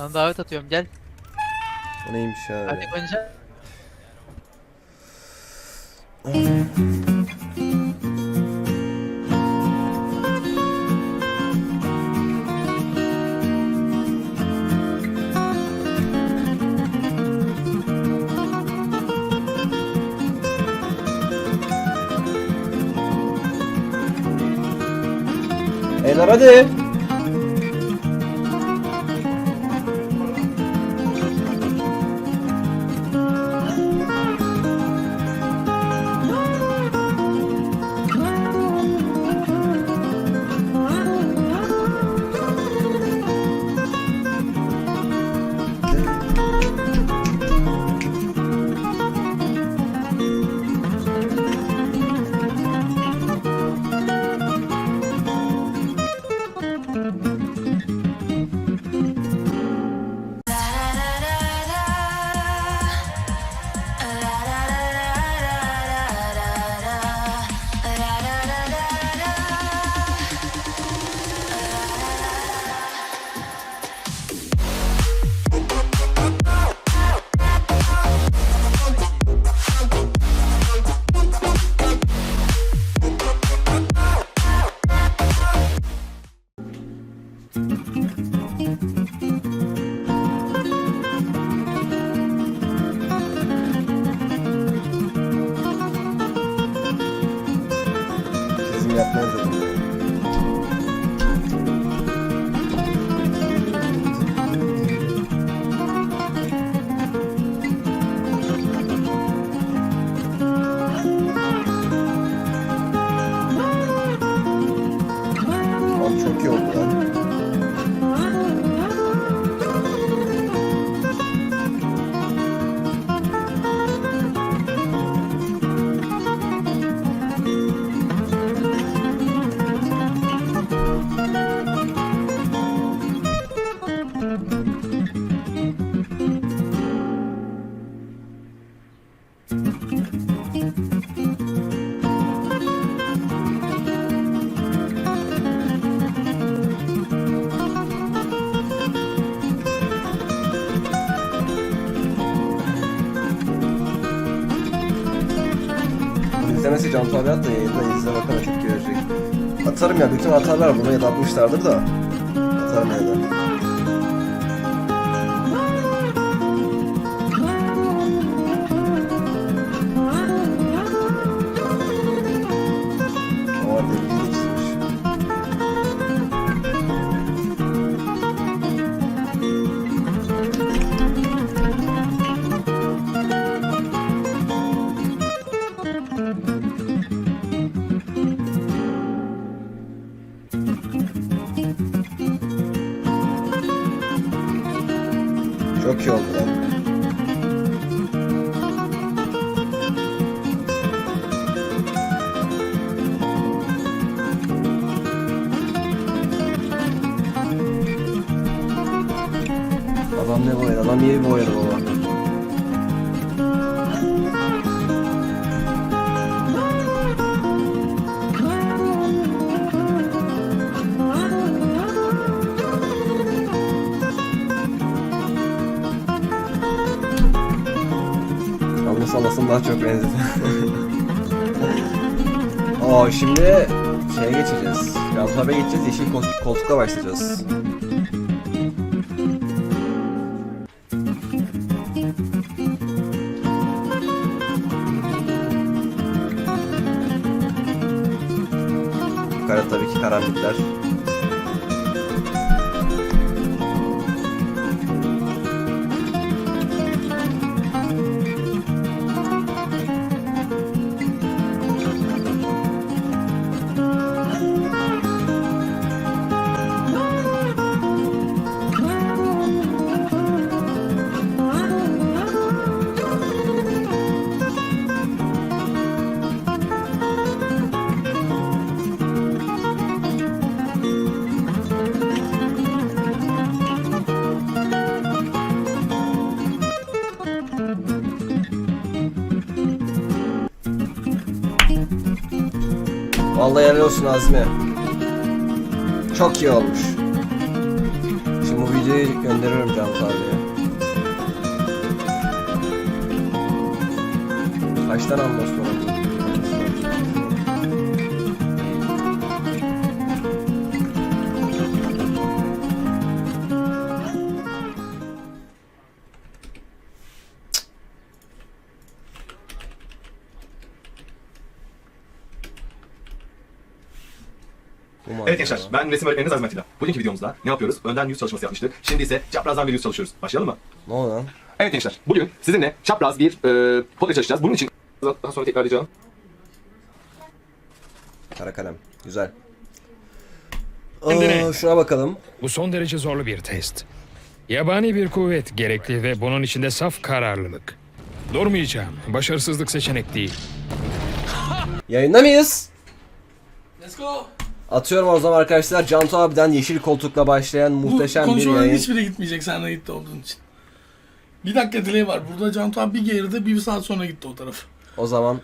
Sana davet atıyorum gel. O neymiş ya? Hadi önce. Beyler hadi. İzlemesi Can Tabi at da yayında izle bakana çok görecek. Atarım ya bütün atarlar bunu ya da atmışlardır da. Atarım ya da. Çok iyi oldu. Adam ne boyadı? Adam iyi boyadı baba. Allah sallasın daha çok benzedi. Oo şimdi şeye geçeceğiz. Galatasaray geçeceğiz. Yeşil koltuk, koltukla başlayacağız. Yukarı tabii ki karanlıklar. Vallahi helal olsun Azmi. Çok iyi olmuş. Şimdi bu videoyu gönderiyorum Cantu abiye. Kaç tane var? Evet gençler, ben resim öğretmeniniz Azim Atilla. Bugünkü videomuzda ne yapıyoruz? Önden yüz çalışması yapmıştık. Şimdi ise çaprazdan bir yüz çalışıyoruz. Başlayalım mı? Ne oldu lan? Evet gençler, bugün sizinle çapraz bir e, portre çalışacağız. Bunun için daha sonra tekrarlayacağım. Kara kalem. Güzel. Kendine. Aa, şuna bakalım. Bu son derece zorlu bir test. Yabani bir kuvvet gerekli ve bunun içinde saf kararlılık. Durmayacağım. Başarısızlık seçenek değil. Yayında mıyız? Let's go. Atıyorum o zaman arkadaşlar. Cantu abiden yeşil koltukla başlayan muhteşem Bu bir yayın. hiçbiri gitmeyecek sen de gitti olduğun için. Bir dakika delay var. Burada Can Tuğan bir geride bir saat sonra gitti o taraf. O zaman